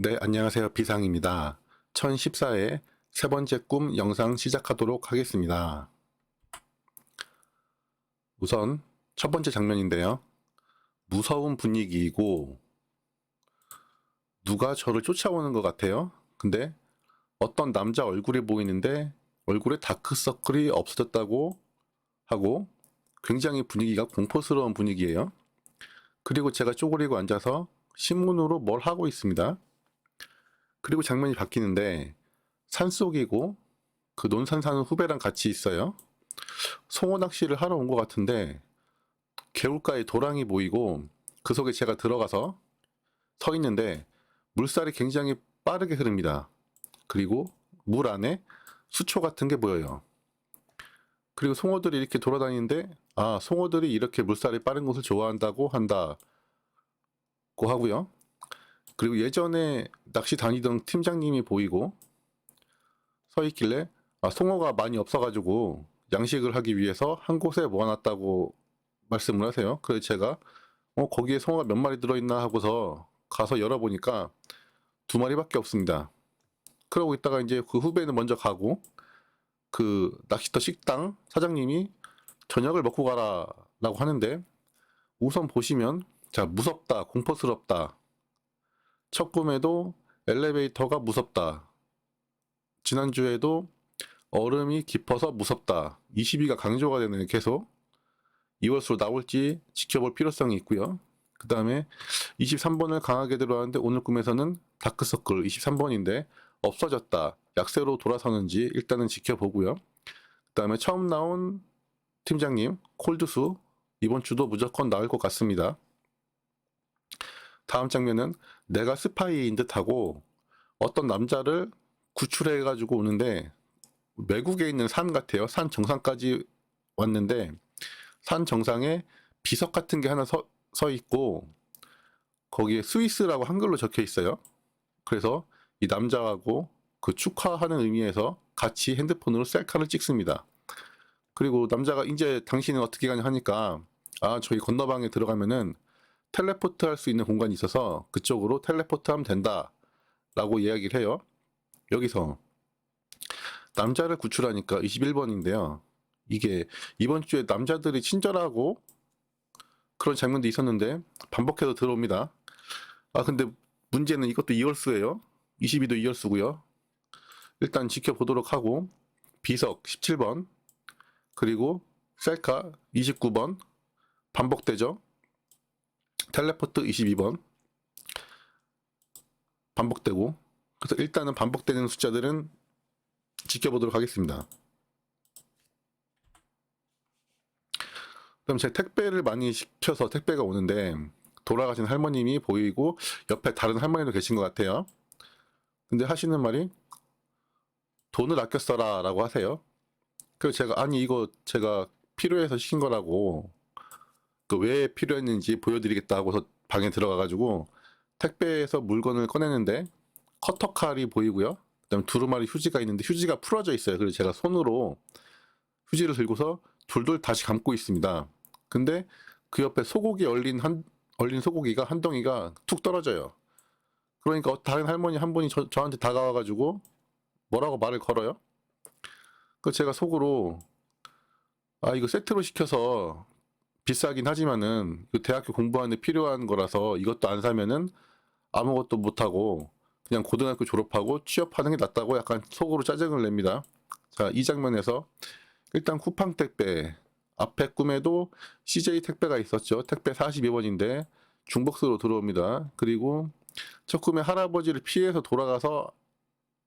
네, 안녕하세요. 비상입니다. 1014의 세 번째 꿈 영상 시작하도록 하겠습니다. 우선 첫 번째 장면인데요. 무서운 분위기이고 누가 저를 쫓아오는 것 같아요. 근데 어떤 남자 얼굴이 보이는데 얼굴에 다크서클이 없어졌다고 하고 굉장히 분위기가 공포스러운 분위기예요. 그리고 제가 쪼그리고 앉아서 신문으로 뭘 하고 있습니다. 그리고 장면이 바뀌는데 산속이고 그 논산 사는 후배랑 같이 있어요. 송어 낚시를 하러 온 것 같은데 개울가에 도랑이 보이고 그 속에 제가 들어가서 서 있는데 물살이 굉장히 빠르게 흐릅니다. 그리고 물 안에 수초 같은 게 보여요. 그리고 송어들이 이렇게 돌아다니는데 아 송어들이 이렇게 물살이 빠른 곳을 좋아한다고 한다고 하고요. 그리고 예전에 낚시 다니던 팀장님이 보이고 서 있길래 아, 송어가 많이 없어가지고 양식을 하기 위해서 한 곳에 모아놨다고 말씀을 하세요. 그래서 제가 어, 거기에 송어가 몇 마리 들어있나 하고서 가서 열어보니까 두 마리밖에 없습니다. 그러고 있다가 이제 그 후배는 먼저 가고 그 낚시터 식당 사장님이 저녁을 먹고 가라라고 하는데 우선 보시면 자 무섭다 공포스럽다 첫 꿈에도 엘리베이터가 무섭다. 지난주에도 얼음이 깊어서 무섭다. 22가 강조가 되네요, 계속. 2월수로 나올지 지켜볼 필요성이 있고요. 그 다음에 23번을 강하게 들어왔는데 오늘 꿈에서는 다크서클 23번인데 없어졌다. 약세로 돌아서는지 일단은 지켜보고요. 그 다음에 처음 나온 팀장님, 콜드수 이번 주도 무조건 나올 것 같습니다. 다음 장면은 내가 스파이인 듯하고 어떤 남자를 구출해 가지고 오는데 외국에 있는 산 같아요. 산 정상까지 왔는데 산 정상에 비석 같은 게 하나 서, 서 있고 거기에 스위스라고 한글로 적혀 있어요. 그래서 이 남자하고 그 축하하는 의미에서 같이 핸드폰으로 셀카를 찍습니다. 그리고 남자가 이제 당신은 어떻게 가냐 하니까 아 저희 건너방에 들어가면은 텔레포트 할 수 있는 공간이 있어서 그쪽으로 텔레포트 하면 된다. 라고 이야기를 해요. 여기서 남자를 구출하니까 21번인데요. 이게 이번 주에 남자들이 친절하고 그런 장면도 있었는데 반복해서 들어옵니다. 아, 근데 문제는 이것도 2열수예요. 22도 2열수고요. 일단 지켜보도록 하고 비석 17번 그리고 셀카 29번 반복되죠. 텔레포트 22번 반복되고 그래서 일단은 반복되는 숫자들은 지켜보도록 하겠습니다. 그럼 제 택배를 많이 시켜서 택배가 오는데 돌아가신 할머님이 보이고 옆에 다른 할머니도 계신 것 같아요. 근데 하시는 말이 돈을 아껴 써라 라고 하세요. 그래서 제가 아니 이거 제가 필요해서 시킨 거라고 그 왜 필요했는지 보여드리겠다 하고서 방에 들어가가지고 택배에서 물건을 꺼내는데 커터칼이 보이고요. 그다음에 두루마리 휴지가 있는데 휴지가 풀어져 있어요. 그래서 제가 손으로 휴지를 들고서 둘둘 다시 감고 있습니다. 근데 그 옆에 소고기 얼린 한 얼린 소고기가 한 덩이가 툭 떨어져요. 그러니까 다른 할머니 한 분이 저, 저한테 다가와가지고 뭐라고 말을 걸어요. 그 제가 속으로 아 이거 세트로 시켜서 비싸긴 하지만은 그 대학교 공부하는데 필요한 거라서 이것도 안 사면은 아무것도 못하고 그냥 고등학교 졸업하고 취업하는 게 낫다고 약간 속으로 짜증을 냅니다. 자, 이 장면에서 일단 쿠팡 택배 앞에 꿈에도 CJ 택배가 있었죠. 택배 42번인데 중복수로 들어옵니다. 그리고 첫 꿈에 할아버지를 피해서 돌아가서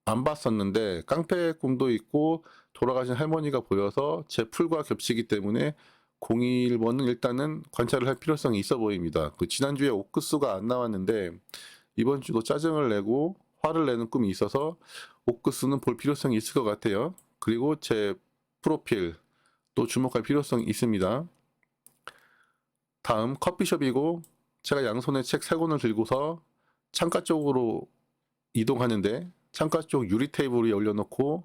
안 봤었는데 깡패 꿈도 있고 돌아가신 할머니가 보여서 제 풀과 겹치기 때문에 01번은 일단은 관찰을 할 필요성이 있어 보입니다. 그 지난주에 옥크수가 안 나왔는데 이번 주도 짜증을 내고 화를 내는 꿈이 있어서 옥크수는 볼 필요성이 있을 것 같아요. 그리고 제 프로필 또 주목할 필요성이 있습니다. 다음 커피숍이고 제가 양손에 책 세 권을 들고서 창가 쪽으로 이동하는데 창가 쪽 유리 테이블 위에 올려놓고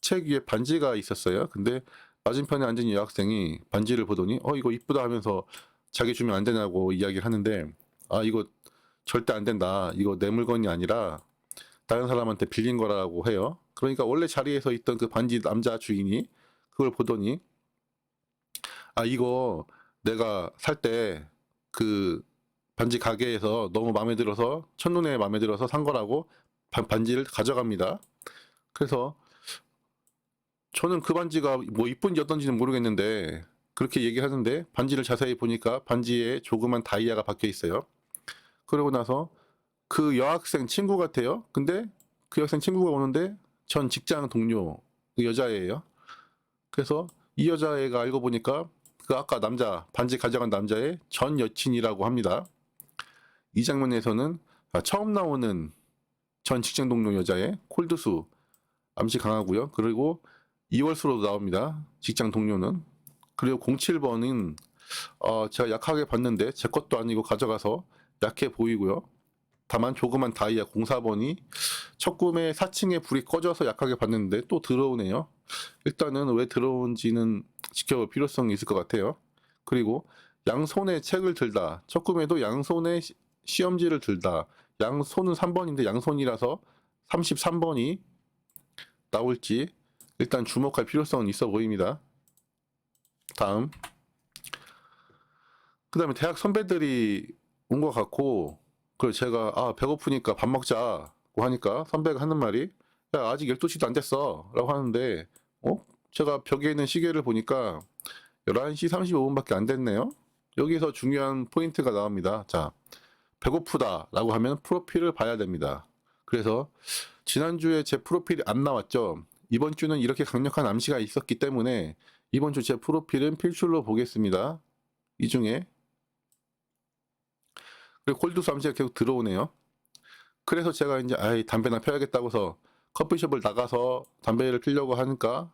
책 위에 반지가 있었어요. 근데 맞은편에 앉은 여학생이 반지를 보더니 어 이거 이쁘다 하면서 자기 주면 안 되냐고 이야기를 하는데 아 이거 절대 안 된다. 이거 내 물건이 아니라 다른 사람한테 빌린 거라고 해요. 그러니까 원래 자리에서 있던 그 반지 남자 주인이 그걸 보더니 아 이거 내가 살 때 그 반지 가게에서 너무 마음에 들어서 첫눈에 마음에 들어서 산 거라고 반- 반지를 가져갑니다. 그래서 저는 그 반지가 뭐 이쁜지 어떤지는 모르겠는데 그렇게 얘기하는데 반지를 자세히 보니까 반지에 조그만 다이아가 박혀 있어요. 그러고 나서 그 여학생 친구 같아요. 근데 그 여학생 친구가 오는데 전 직장 동료 그 여자애예요. 그래서 이 여자애가 알고 보니까 그 아까 남자 반지 가져간 남자의 전 여친이라고 합니다. 이 장면에서는 아, 처음 나오는 전 직장 동료 여자의 콜드수 암시 강하고요. 그리고 이월수로 나옵니다. 직장 동료는 그리고 07번은 어, 제가 약하게 봤는데 제 것도 아니고 가져가서 약해 보이고요. 다만 조그만 다이아 04번이 첫 꿈에 4층에 불이 꺼져서 약하게 봤는데 또 들어오네요. 일단은 왜 들어온지는 지켜볼 필요성이 있을 것 같아요. 그리고 양손에 책을 들다. 첫 꿈에도 양손에 시- 시험지를 들다. 양손은 3번인데 양손이라서 33번이 나올지 일단 주목할 필요성은 있어 보입니다. 다음. 그 다음에 대학 선배들이 온 것 같고, 그 제가, 아, 배고프니까 밥 먹자고 하니까 선배가 하는 말이, 야, 아직 12시도 안 됐어. 라고 하는데, 어? 제가 벽에 있는 시계를 보니까 11시 35분밖에 안 됐네요. 여기서 중요한 포인트가 나옵니다. 자, 배고프다 라고 하면 프로필을 봐야 됩니다. 그래서 지난주에 제 프로필이 안 나왔죠. 이번 주는 이렇게 강력한 암시가 있었기 때문에 이번 주 제 프로필은 필출로 보겠습니다. 이 중에 그리고 콜드스 암시가 계속 들어오네요. 그래서 제가 이제 아이 담배나 펴야겠다고서 커피숍을 나가서 담배를 피려고 하니까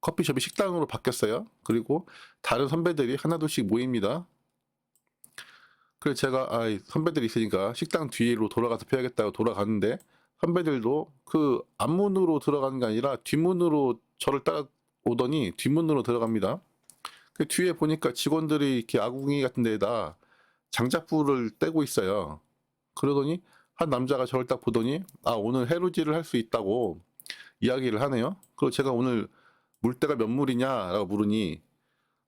커피숍이 식당으로 바뀌었어요. 그리고 다른 선배들이 하나둘씩 모입니다. 그래서 제가 아 선배들이 있으니까 식당 뒤로 돌아가서 펴야겠다고 돌아가는데 선배들도 그 앞문으로 들어가는 게 아니라 뒷문으로 저를 따라오더니 뒷문으로 들어갑니다. 그 뒤에 보니까 직원들이 이렇게 아궁이 같은 데에다 장작불을 떼고 있어요. 그러더니 한 남자가 저를 딱 보더니 아 오늘 해루질을 할 수 있다고 이야기를 하네요. 그리고 제가 오늘 물때가 몇 물이냐라고 물으니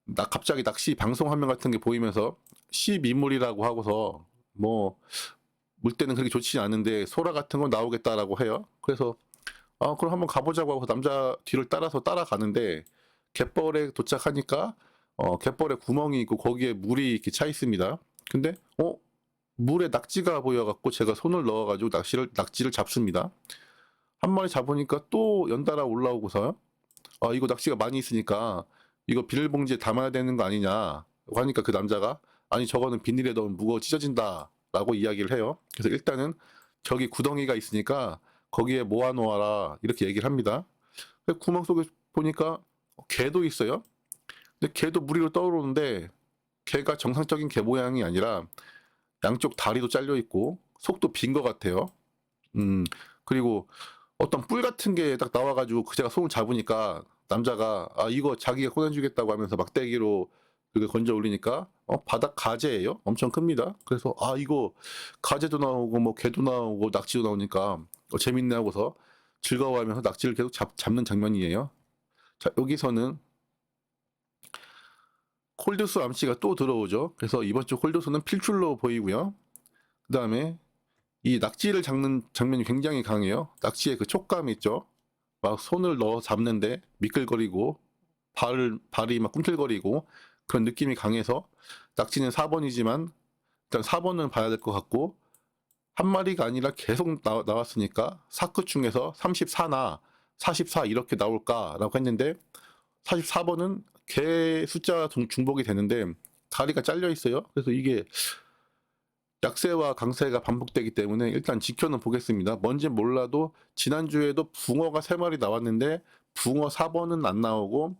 나 갑자기 낚시 방송 화면 같은 게 보이면서 12물이라고 하고서 뭐 물때는 그렇게 좋지 않은데 소라 같은 건 나오겠다라고 해요. 그래서 아 그럼 한번 가보자고 하고 남자 뒤를 따라서 따라가는데 갯벌에 도착하니까 어 갯벌에 구멍이 있고 거기에 물이 이렇게 차 있습니다. 근데 어 물에 낙지가 보여갖고 제가 손을 넣어가지고 낚시를 낙지를 잡습니다. 한 마리 잡으니까 또 연달아 올라오고서 아 이거 낚시가 많이 있으니까 이거 비닐봉지에 담아야 되는 거 아니냐 하니까 그 남자가 아니 저거는 비닐에 넣으면 무거워 찢어진다 라고 이야기를 해요. 그래서 일단은 저기 구덩이가 있으니까 거기에 모아놓아라 이렇게 얘기를 합니다. 그 구멍 속에 보니까 개도 있어요. 근데 개도 물 위로 떠오르는데 개가 정상적인 개 모양이 아니라 양쪽 다리도 잘려 있고 속도 빈 것 같아요. 음 그리고 어떤 뿔 같은 게 딱 나와가지고 그 제가 손을 잡으니까 남자가 아 이거 자기가 꺼내주겠다고 하면서 막대기로 그걸 건져 올리니까 어 바닥 가재예요. 엄청 큽니다. 그래서 아 이거 가재도 나오고 뭐 개도 나오고 낙지도 나오니까 어, 재밌네 하고서 즐거워하면서 낙지를 계속 잡, 잡는 장면이에요. 자 여기서는 콜드수 암시가 또 들어오죠. 그래서 이번 주 콜드수는 필출로 보이고요. 그 다음에 이 낙지를 잡는 장면이 굉장히 강해요. 낙지의 그 촉감 있죠. 막 손을 넣어 잡는데 미끌거리고 발을 발이 막 꿈틀거리고 그런 느낌이 강해서 낙지는 4번이지만 일단 4번은 봐야 될 것 같고 한 마리가 아니라 계속 나, 나왔으니까 사끝 중에서 34나 44 이렇게 나올까라고 했는데 44번은 개 숫자 중- 중복이 되는데 다리가 잘려 있어요. 그래서 이게 약세와 강세가 반복되기 때문에 일단 지켜는 보겠습니다. 뭔지 몰라도 지난주에도 붕어가 3마리 나왔는데 붕어 4번은 안 나오고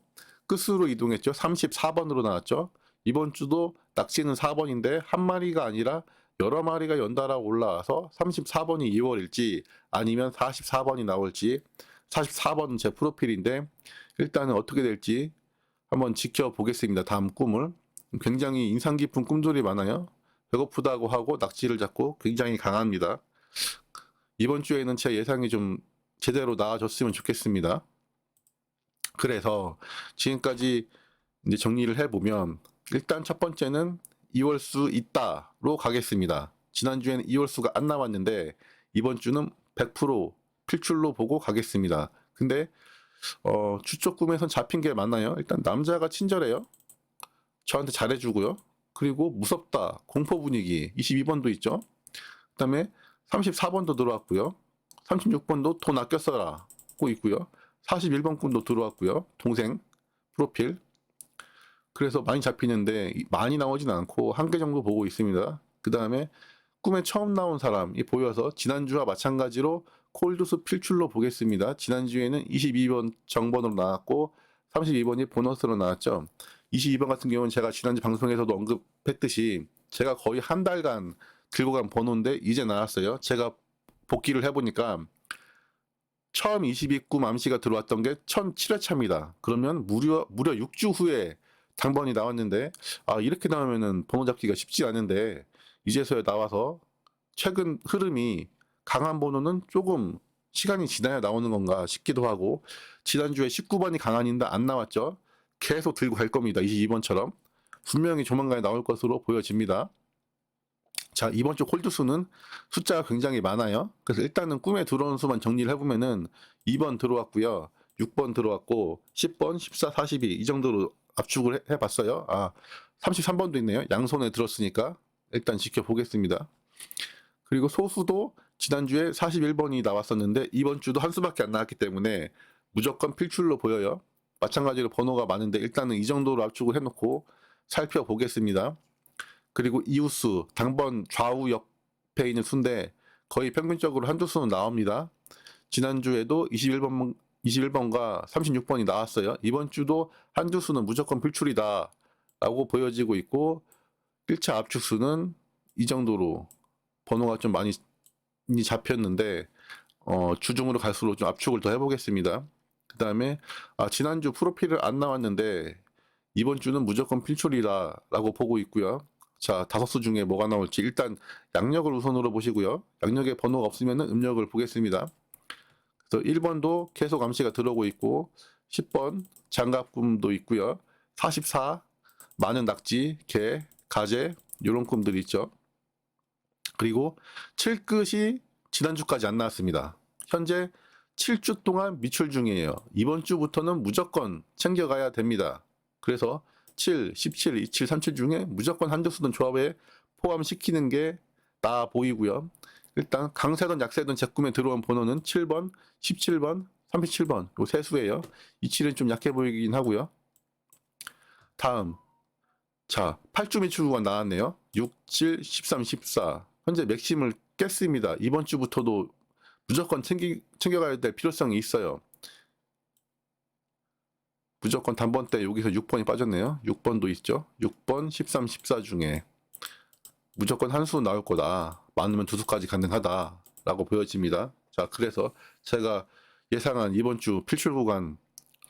끝으로 이동했죠. 34번으로 나왔죠. 이번 주도 낚시는 4번인데 한 마리가 아니라 여러 마리가 연달아 올라와서 34번이 2월일지 아니면 44번이 나올지 44번은 제 프로필인데 일단은 어떻게 될지 한번 지켜보겠습니다. 다음 꿈을. 굉장히 인상 깊은 꿈들이 많아요. 배고프다고 하고 낙지를 잡고 굉장히 강합니다. 이번 주에는 제 예상이 좀 제대로 나아졌으면 좋겠습니다. 그래서 지금까지 이제 정리를 해보면 일단 첫 번째는 2월 수 있다로 가겠습니다. 지난주에는 2월 수가 안 나왔는데 이번 주는 100% 필출로 보고 가겠습니다. 근데 어, 주쪽 꿈에선 잡힌 게 많나요? 일단 남자가 친절해요. 저한테 잘해주고요. 그리고 무섭다. 공포 분위기. 22번도 있죠. 그 다음에 34번도 들어왔고요. 36번도 돈 아껴 써라 고 있고요. 41번 꿈도 들어왔고요. 동생 프로필. 그래서 많이 잡히는데 이- 많이 나오진 않고 한 개 정도 보고 있습니다. 그 다음에 꿈에 처음 나온 사람이 보여서 지난주와 마찬가지로 콜드스 필출로 보겠습니다. 지난주에는 22번 정번으로 나왔고 32번이 보너스로 나왔죠. 22번 같은 경우는 제가 지난주 방송에서도 언급했듯이 제가 거의 한 달간 들고 간 번호인데 이제 나왔어요. 제가 복귀를 해보니까 처음 22꿈 암시가 들어왔던 게 1007회차입니다. 그러면 무려 무려 6주 후에 당번이 나왔는데 아 이렇게 나오면은 번호 잡기가 쉽지 않은데 이제서야 나와서 최근 흐름이 강한 번호는 조금 시간이 지나야 나오는 건가 싶기도 하고 지난주에 19번이 강한인데 안 나왔죠. 계속 들고 갈 겁니다. 22번처럼 분명히 조만간에 나올 것으로 보여집니다. 자 이번 주 홀드수는 숫자가 굉장히 많아요. 그래서 일단은 꿈에 들어온 수만 정리를 해보면은 2번 들어왔고요. 6번 들어왔고 10번, 14, 42 이 정도로 압축을 해- 해봤어요. 아 33번도 있네요. 양손에 들었으니까 일단 지켜보겠습니다. 그리고 소수도 지난주에 41번이 나왔었는데 이번 주도 한 수밖에 안 나왔기 때문에 무조건 필출로 보여요. 마찬가지로 번호가 많은데 일단은 이 정도로 압축을 해놓고 살펴보겠습니다. 그리고 이웃수 당번 좌우 옆에 있는 수인데 거의 평균적으로 한두 수는 나옵니다. 지난주에도 21번 21번과 36번이 나왔어요. 이번 주도 한두 수는 무조건 필출이다 라고 보여지고 있고 1차 압축수는 이 정도로 번호가 좀 많이 잡혔는데 어, 주중으로 갈수록 좀 압축을 더 해보겠습니다. 그 다음에 아, 지난주 프로필을 안 나왔는데 이번 주는 무조건 필출이다라고 보고 있고요. 자 다섯 수 중에 뭐가 나올지 일단 양력을 우선으로 보시고요. 양력에 번호가 없으면 음력을 보겠습니다. 그래서 1번도 계속 암시가 들어오고 있고 10번 장갑꿈도 있고요. 44 많은 낙지, 개, 가재 이런 꿈들이 있죠. 그리고 7끝이 지난주까지 안 나왔습니다. 현재 7주 동안 미출 중이에요. 이번 주부터는 무조건 챙겨가야 됩니다. 그래서 7, 17, 27, 37 중에 무조건 한두 수든 조합에 포함시키는 게 나아 보이고요. 일단 강세든 약세든 제 꿈에 들어온 번호는 7번, 17번, 37번 요 세 수예요. 이 7은 좀 약해 보이긴 하고요. 다음 자 8주 미출구가 나왔네요. 6, 7, 13, 14 현재 맥심을 깼습니다. 이번 주부터도 무조건 챙기, 챙겨가야 될 필요성이 있어요. 무조건 단번 때 여기서 6번이 빠졌네요. 6번도 있죠. 6번, 13, 14 중에 무조건 한 수 나올 거다. 많으면 두 수까지 가능하다라고 보여집니다. 자, 그래서 제가 예상한 이번 주 필출 구간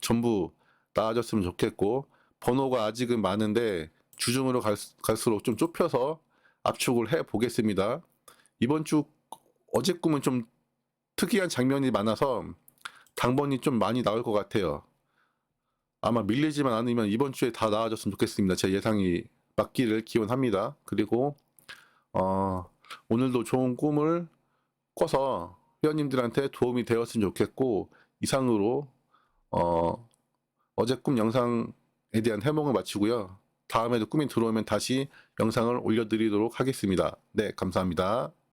전부 나아졌으면 좋겠고 번호가 아직은 많은데 주중으로 갈, 갈수록 좀 좁혀서 압축을 해 보겠습니다. 이번 주 어제 꿈은 좀 특이한 장면이 많아서 당번이 좀 많이 나올 것 같아요. 아마 밀리지만 않으면 이번 주에 다 나아졌으면 좋겠습니다. 제 예상이 맞기를 기원합니다. 그리고 어, 오늘도 좋은 꿈을 꿔서 회원님들한테 도움이 되었으면 좋겠고 이상으로 어, 어제 꿈 영상에 대한 해몽을 마치고요. 다음에도 꿈이 들어오면 다시 영상을 올려드리도록 하겠습니다. 네, 감사합니다.